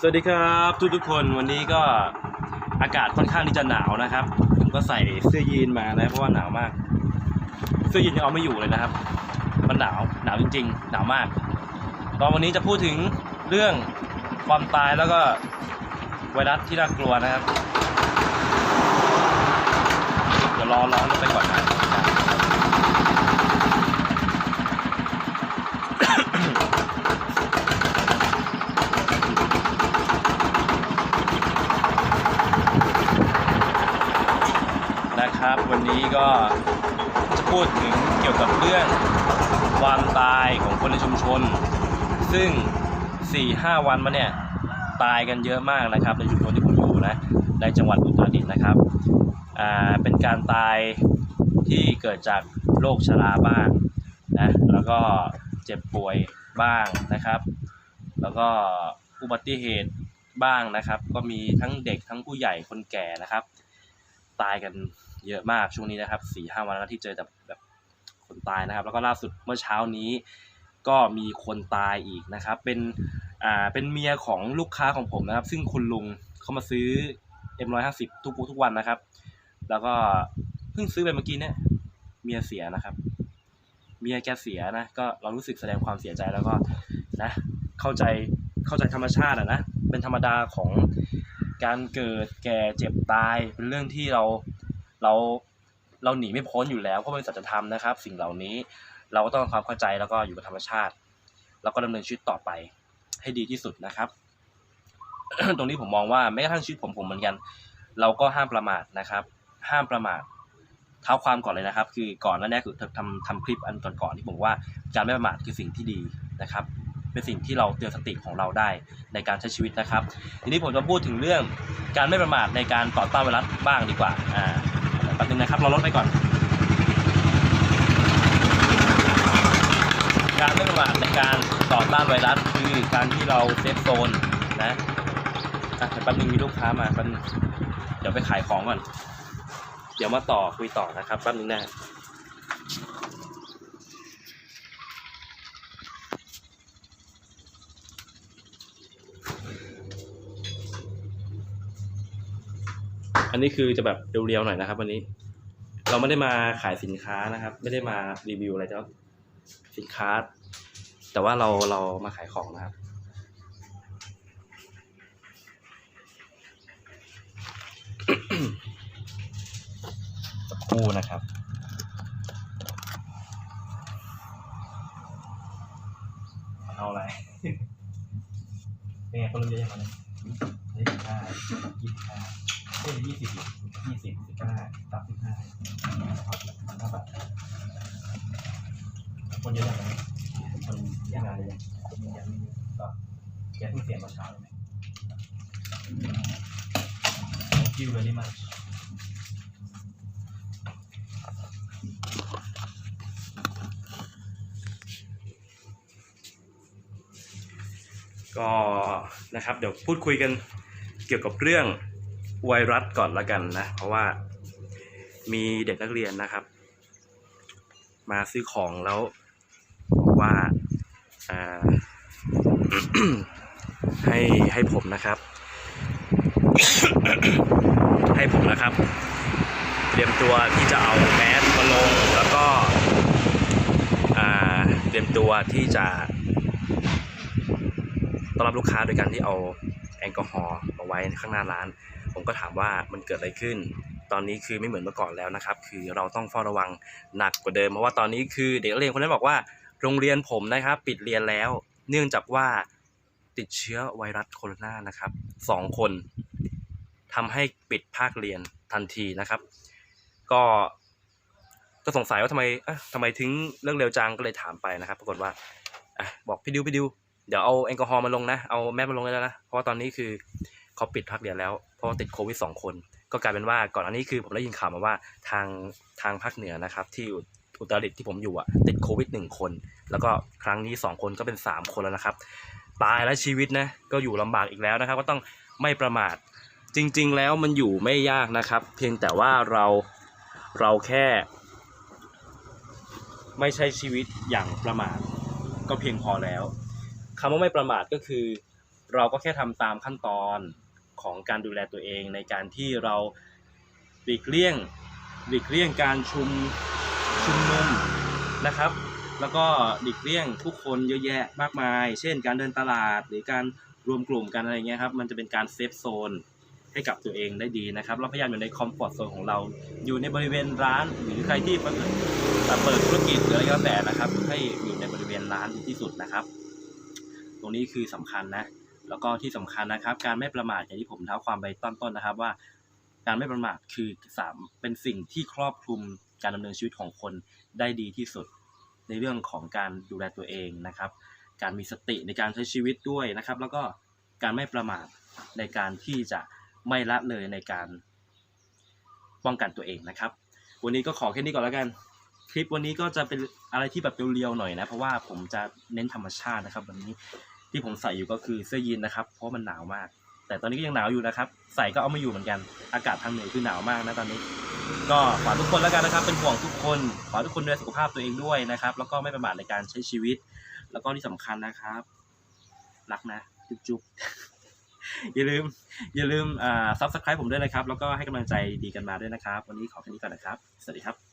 สวัสดีครับทุกทุกคนวันนี้ก็อากาศค่อนข้างที่จะหนาวนะครับผมก็ใส่เสื้อยีนมานะเพราะว่าหนาวมาก เสื้อยีนยังเอาไม่อยู่เลยนะครับ มันหนาวหนาวจริง ๆ หนาวมาก ตอนวันนี้จะพูดถึงเรื่องความตายแล้วก็ไวรัสที่น่ากลัวนะครับ เดี๋ยวรอร้อนไปก่อนนะ นะครับ วันนี้ก็จะพูดถึงเกี่ยวกับเรื่องความตายของคนในชุมชน ซึ่ง 4-5 วันมาเนี่ยตายกันเยอะมากนะครับ ในชุมชนที่ผมอยู่นะในจังหวัดอุตรดิตถ์นะครับอ่าเป็นการตายที่เกิดจากโรคชราบ้างนะแล้วก็เจ็บป่วยบ้างนะครับ แล้วก็อุบัติเหตุบ้างนะครับ ก็มีทั้งเด็กทั้งผู้ใหญ่คนแก่นะครับ ตายกัน เยอะมากช่วงนี้นะครับสี่ห้าวันแล้วที่เจอแต่แบบคนตายนะครับ แล้วก็ล่าสุดเมื่อเช้านี้ก็มีคนตายอีกนะครับ เป็นอ่าเป็นเมียของลูกค้าของผมนะครับ ซึ่งคุณลุงเขามาซื้อ M150 ทุกทุกวันนะครับ แล้วก็เพิ่งซื้อไปเมื่อกี้เนี่ยเมียเสียนะครับ เมียแกเสียนะก็เรารู้สึกแสดงความเสียใจแล้วก็นะเข้าใจเข้าใจธรรมชาติอะนะเป็นธรรมดาของการเกิดแก่เจ็บตายเป็นเรื่องที่เรา เราเราหนีไม่พ้นอยู่แล้วเพราะเป็นสัจธรรมนะครับ สิ่งเหล่านี้เราก็ต้องความเข้าใจแล้วก็อยู่กับธรรมชาติ แล้วก็ดำเนินชีวิตต่อไปให้ดีที่สุดนะครับ ตรงนี้ผมมองว่าแม้กระทั่งชีวิตผมผมเหมือนกัน เราก็ห้ามประมาทนะครับ ห้ามประมาทเท้าความก่อนเลยนะครับ คือก่อนหน้านี้คือทำทำคลิปอันก่อนๆที่ผมว่าการไม่ประมาทคือสิ่งที่ดีนะครับ เป็นสิ่งที่เราเตือนสติของเราได้ในการใช้ชีวิตนะครับ ทีนี้ผมจะพูดถึงเรื่องการไม่ประมาทในการต่อต้านไวรัสบ้างดีกว่าอ่า แป๊บนึงนะครับ เราลดไปก่อนการไม่ประมาทในการต่อต้านไวรัสคือการที่เราเซฟโซนนะอะเดี๋ยวแป๊บนึงมีลูกค้ามาแป๊บนึงเดี๋ยวไปขายของก่อน เดี๋ยวมาต่อคุยต่อนะครับแป๊บนึงนะ นนี้คือจะแบบเรียวๆหน่อยนะครับ วันนี้ เราไม่ได้มาขายสินค้านะครับ ไม่ได้มารีวิวอะไรเจ้าสินค้า แต่ว่าเราเรามาขายของนะครับสักครู่นะครับเอาอะไรเป็นไงคนรู้เยอะยังไงยี่สิบห้ายี่สิบห้า เอ้ยยี่สิบยี่สิบสิบห้าสามสิบห้าพันห้าบาทคนเยอะยังไงคนยังไงเลยยังยังก็แกเพิ่งเสียมาเช้าเลยไหม Thank you very much ก็นะครับเดี๋ยวพูดคุยกันเกี่ยวกับเรื่อง ไวรัสก่อนละกันนะ เพราะว่ามีเด็กนักเรียนนะครับ มาซื้อของแล้วบอกว่าาให้ให้ผมนะครับ ให้ผมนะครับ เตรียมตัวที่จะเอาแมสมาลงแล้วก็เตรียมตัวที่จะต้อนรับลูกค้าโดยการที่เอาแอลกอฮอล์มาไว้ข้างหน้าร้าน ผมก็ถามว่ามันเกิดอะไรขึ้น ตอนนี้คือไม่เหมือนเมื่อก่อนแล้วนะครับ คือเราต้องเฝ้าระวังหนักกว่าเดิม เพราะว่าตอนนี้คือเด็กนักเรียนคนนั้นบอกว่า โรงเรียนผมนะครับ ปิดเรียนแล้ว เนื่องจากว่าติดเชื้อไวรัสโคโรนานะครับสองคนทำให้ปิดภาคเรียนทันทีนะครับ ก็ก็สงสัยว่าทำไมอ๊ะทำไมถึงเรื่องเร็วจังก็เลยถามไปนะครับ ปรากฏว่าอะบอกพี่ดิวพี่ดิวเดี๋ยวเอาแอลกอฮอล์มาลงนะ เอาแมสมาลงได้แล้วนะ เพราะว่าตอนนี้คือ เขาปิดพักเรียนแล้ว เพราะติดโควิดสองคน ก็กลายเป็นว่าก่อนอันนี้คือผมได้ยินข่าวมาว่าทางทางภาคเหนือนะครับ ที่อุอุตรดิตถ์ที่ผมอยู่อะติดโควิดหนึ่งคน แล้วก็ครั้งนี้สองคนก็เป็นสามคนแล้วนะครับ ตายแล้วชีวิตนะก็อยู่ลำบากอีกแล้วนะครับ ก็ต้องไม่ประมาทจริง ๆ แล้วมันอยู่ไม่ยากนะครับ เพียงแต่ว่าเราเราแค่ ไม่ใช้ชีวิตอย่างประมาทก็เพียงพอแล้วคำว่าไม่ประมาทก็คือ เราก็แค่ทำตามขั้นตอน ของการดูแลตัวเองในการที่เราหลีกเลี่ยงหลีกเลี่ยงการชุมชุมนุมนะครับ แล้วก็หลีกเลี่ยงผู้คนเยอะแยะมากมาย เช่น การเดินตลาดหรือการรวมกลุ่มกันอะไรเงี้ยครับ มันจะเป็นการเซฟโซนให้กับตัวเองได้ดีนะครับเราพยายามอยู่ในคอมฟอร์ทโซนของเรา อยู่ในบริเวณร้านหรือใครที่เปิดเปิดธุรกิจหรืออะไรก็แล้วแต่นะครับ ให้อยู่ในบริเวณร้านดีที่สุดนะครับ ตรงนี้คือสำคัญนะ แล้วก็ที่สำคัญนะครับ การไม่ประมาทอย่างที่ผมเท้าความไปต้นๆนนะครับว่า การไม่ประมาทคือสามเป็นสิ่งที่ครอบคลุมการดำเนินชีวิตของคนได้ดีที่สุด ในเรื่องของการดูแลตัวเองนะครับ การมีสติในการใช้ชีวิตด้วยนะครับ แล้วก็การไม่ประมาทในการที่จะไม่ละเลยในการป้องกันตัวเองนะครับ วันนี้ก็ขอแค่นี้ก่อนแล้วกัน คลิปวันนี้ก็จะเป็นอะไรที่แบบเรียวๆหน่อยนะ เพราะว่าผมจะเน้นธรรมชาตินะครับวันนี้ ที่ผมใส่อยู่ก็คือเสื้อยีนนะครับ เพราะมันหนาวมาก แต่ตอนนี้ก็ยังหนาวอยู่นะครับ ใส่ก็เอาไม่อยู่เหมือนกัน อากาศทางเหนือคือหนาวมากนะตอนนี้ ก็ฝากทุกคนแล้วกันนะครับ เป็นห่วงทุกคนขอทุกคนดูแลสุขภาพตัวเองด้วยนะครับ แล้วก็ไม่ประมาทในการใช้ชีวิต แล้วก็ที่สำคัญนะครับรักนะ จุ๊บๆอย่าลืม อย่าลืมอ่าซับสไครป์ผมด้วยนะครับ แล้วก็ให้กำลังใจดีกันมาด้วยนะครับ วันนี้ขอแค่นี้ก่อนนะครับ สวัสดีครับ